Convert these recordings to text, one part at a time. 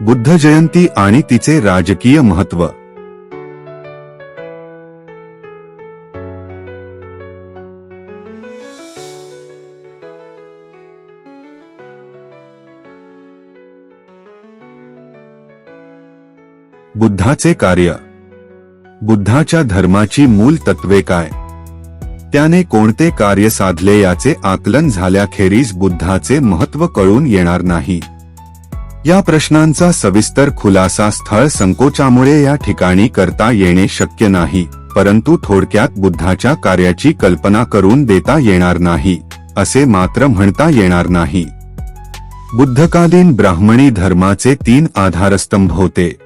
बुद्ध जयंती आणि तिचे राजकीय महत्त्व बुद्धाचे कार्य. बुद्धाच्या धर्माची मूल तत्वे काय? त्याने कोणते कार्य साधले याचे आकलन झाल्याखेरीज बुद्धाचे महत्त्व कळून येणार नाही. या प्रश्नांचा सविस्तर खुलासा स्थळ संकोचामुळे या ठिकाणी करता येणे शक्य नाही परंतु थोडक्यात बुद्धाच्या कार्याची कल्पना करून देता येणार नाही असे मात्र म्हणता येणार नाही. बुद्धकालीन ब्राह्मणी धर्माचे तीन आधारस्तंभ होते.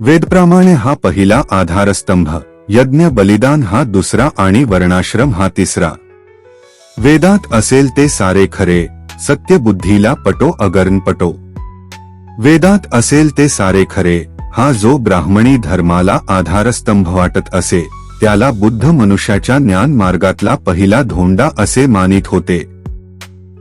वेदप्रमाणे हा पहिला आधारस्तंभ यज्ञ बलिदान हा दुसरा आणि वर्णाश्रम हा तिसरा. वेदात असेल ते सारे खरे सत्य बुद्धीला पटो अगर्न पटो वेदात असेल ते सारे खरे हा जो ब्राह्मणी धर्माला आधारस्तंभ वाटत असे त्याला बुद्ध मनुष्याच्या ज्ञान मार्गातला पहिला धोंडा असे मानित होते.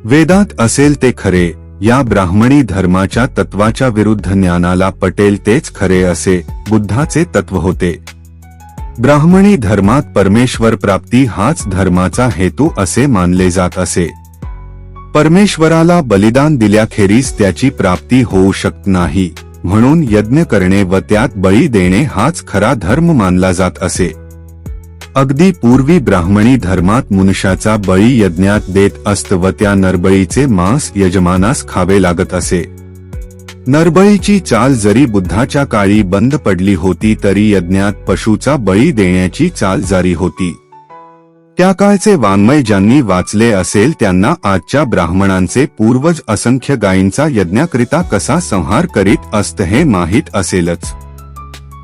वेदात असेल ते खरे या ब्राह्मणी धर्माच्या तत्वाच्या विरुद्ध ज्ञानाला पटेल तेच खरे असे बुद्धाचे तत्व होते. ब्राह्मणी धर्मात परमेश्वर प्राप्ती हाच धर्माचा हेतू असे मानले जात असे. परमेश्वराला बलिदान दिल्याखेरीज त्याची प्राप्ती होऊ शकत नाही. म्हणून यज्ञ करणे व त्यात बळी देणे हाच खरा धर्म मानला जात असे. अगदी पूर्वी ब्राह्मणी धर्मात मनुष्याचा बळी यज्ञात देत असत व त्या नरबळीचे मांस यजमानास खावे लागत असे. नरबळीची चाल जरी बुद्धाच्या काळी बंद पडली होती तरी यज्ञात पशुचा बळी देण्याची चाल जारी होती. त्या काळचे वाङ्मय ज्यांनी वाचले असेल त्यांना आजच्या ब्राह्मणांचे पूर्वज असंख्य गायींचा यज्ञाकरिता कसा संहार करीत असत हे माहीत असेलच.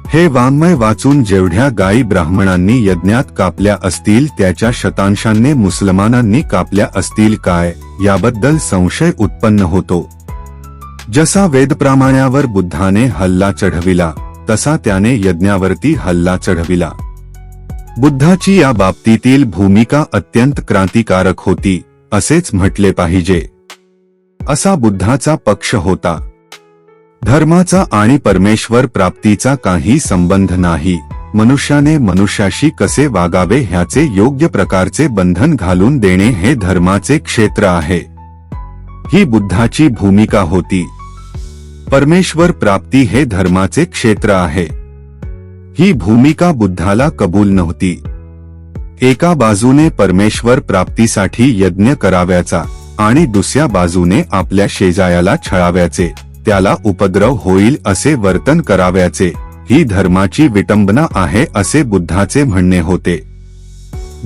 हे वाङ्मय वाचून जेवढ्या गायी ब्राह्मणांनी यज्ञात कापल्या असतील त्याच्या शतांशांनी मुसलमानांनी कापल्या असतील काय याबद्दल संशय उत्पन्न होतो. जसा वेदप्रामाण्यावर बुद्धाने हल्ला चढविला तसा त्याने यज्ञावरती हल्ला चढविला. बुद्धाची या बाबतीतील भूमिका अत्यंत क्रांतिकारक होती असेच म्हटले पाहिजे. असा बुद्धाचा पक्ष होता. धर्माचा आणि परमेश्वर प्राप्तीचा काही संबंध नाही मनुष्याने मनुष्याशी कसे वागावे ह्याचे योग्य प्रकारचे बंधन घालून देणे हे धर्माचे क्षेत्र आहे. ही बुद्धाची भूमिका होती. परमेश्वर प्राप्ती हे धर्माचे क्षेत्र आहे. ही भूमिका बुद्धाला कबूल नव्हती. एका बाजूने परमेश्वर प्राप्तीसाठी यज्ञ कराव्याचा आणि दुसऱ्या बाजूने आपल्या शेजायाला छळाव्याचे त्याला उपद्रव होईल असे वर्तन कराव्याचे ही धर्माची विटंबना आहे असे बुद्धाचे म्हणणे होते.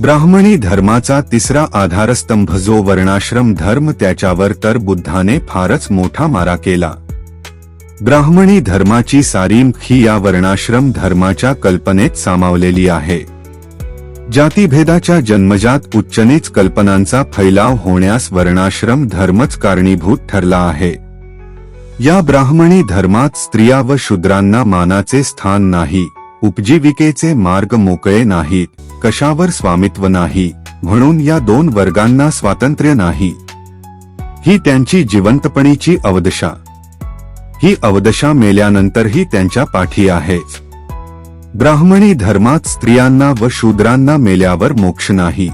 ब्राह्मणी धर्माचा तिसरा आधारस्तंभ जो वर्णाश्रम धर्म त्याच्यावर तर बुद्धाने फारच मोठा मारा केला. ब्राह्मणी धर्माची सारीम ही या वर्णाश्रम धर्माच्या कल्पनेत सामावलेली आहे. जातीभेदाच्या जन्मजात उच्चनीच कल्पनांचा फैलाव होण्यास वर्णाश्रम धर्मच कारणीभूत ठरला आहे. या ब्राह्मणी धर्मात स्त्रिया व शूद्रांना मानाचे स्थान नाही उपजीविकेचे मार्ग मोकळे नाहीत कशावर स्वामित्व नाही म्हणून या दोन वर्गांना स्वातंत्र्य नाही. ही त्यांची जिवंतपणीची अवदशा. ही अवदशा मेल्यानंतरही त्यांच्या पाठी आहे ब्राह्मणी धर्मात स्त्रियांना व शूद्रांना मेल्यावर मोक्ष नाही.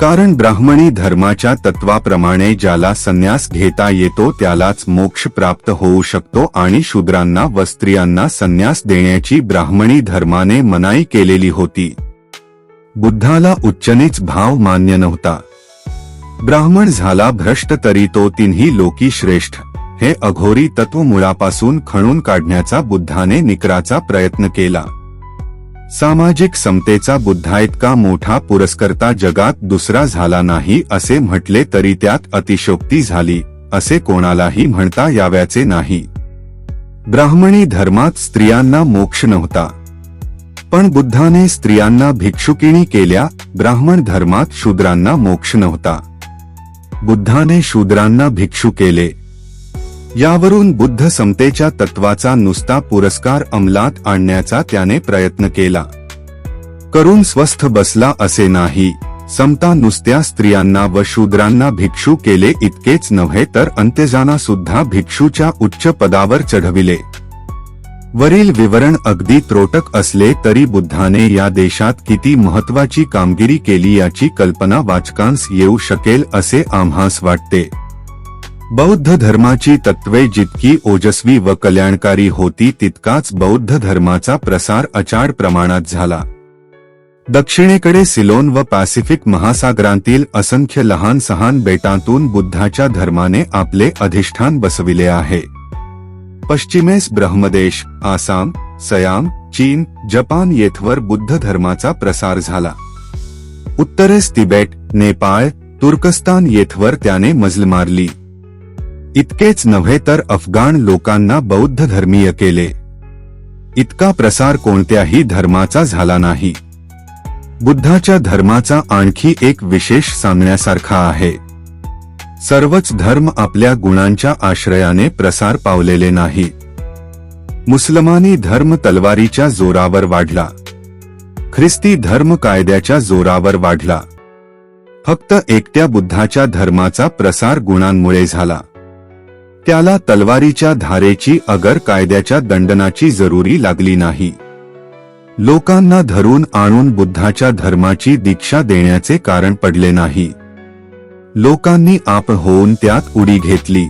कारण ब्राह्मणी धर्माच्या तत्वाप्रमाणे ज्याला संन्यास घेता येतो त्यालाच मोक्ष प्राप्त होऊ शकतो आणि शूद्रांना व स्त्रियांना संन्यास देण्याची ब्राह्मणी धर्माने मनाई केलेली होती. बुद्धाला उच्चनीच भाव मान्य नव्हता. ब्राह्मण झाला भ्रष्ट तरी तो तिन्ही लोकी श्रेष्ठ. हे अघोरी तत्व मुळापासून खणून काढण्याचा बुद्धाने निकराचा प्रयत्न केला. सामाजिक समतेचा बुद्धा इतका मोठा पुरस्कर्ता जगात दुसरा झाला नाही असे म्हटले तरी त्यात अतिशोक्ती झाली असे कोणालाही म्हणता याव्याचे नाही. ब्राह्मणी धर्मात स्त्रियांना मोक्ष नव्हता. पण बुद्धाने स्त्रियांना भिक्षुकिणी केल्या ब्राह्मण धर्मात शूद्रांना मोक्ष नव्हता. बुद्धाने शूद्रांना भिक्षू केले यावरून बुद्ध समतेच्या तत्वाचा नुसता पुरस्कार अंमलात आणण्याचा त्याने प्रयत्न केला. करून स्वस्थ बसला असे नाही. समता नुसत्या स्त्रियांना व शूद्रांना भिक्षू केले इतकेच नव्हे तर अंत्यजाना सुद्धा भिक्षूच्या उच्च पदावर चढविले. वरील विवरण अगदी त्रोटक असले तरी बुद्धाने या देशात किती महत्वाची कामगिरी केली याची कल्पना वाचकांस येऊ शकेल असे आम्हास वाटते. बौद्ध धर्माची तत्वे जितकी ओजस्वी व कल्याणकारी होती तितकाच बौद्ध धर्माचा प्रसार अचाड प्रमाणात झाला. दक्षिणेकडे सिलोन व पॅसिफिक महासागरांतील असंख्य लहान सहान बेटांतून बुद्धाच्या धर्माने आपले अधिष्ठान बसविले आहे. पश्चिमेस ब्रह्मदेश आसाम सयाम चीन जपान येथवर बुद्ध धर्माचा प्रसार झाला. उत्तरेस तिबेट नेपाळ तुर्कस्तान येथवर त्याने मजल मारली. इतकेच नव्हे तर अफगाण लोकांना बौद्ध धर्मीय केले. इतका प्रसार कोणत्याही धर्माचा झाला नाही. बुद्धाच्या धर्माचा आणखी एक विशेष सांगण्यासारखा आहे. सर्वच धर्म आपल्या गुणांच्या आश्रयाने प्रसार पावलेले नाही. मुसलमानी धर्म तलवारीच्या जोरावर वाढला. ख्रिस्ती धर्म कायद्याच्या जोरावर वाढला. फक्त एकट्या बुद्धाच्या धर्माचा प्रसार गुणांमुळे झाला. त्याला तलवारीच्या धारेची अगर कायद्याच्या दंडनाची जरुरी लागली नाही. लोकांना धरून आणून बुद्धाच्या धर्माची दीक्षा देण्याचे कारण पडले नाही. लोकांनी आप होऊन त्यात उडी घेतली.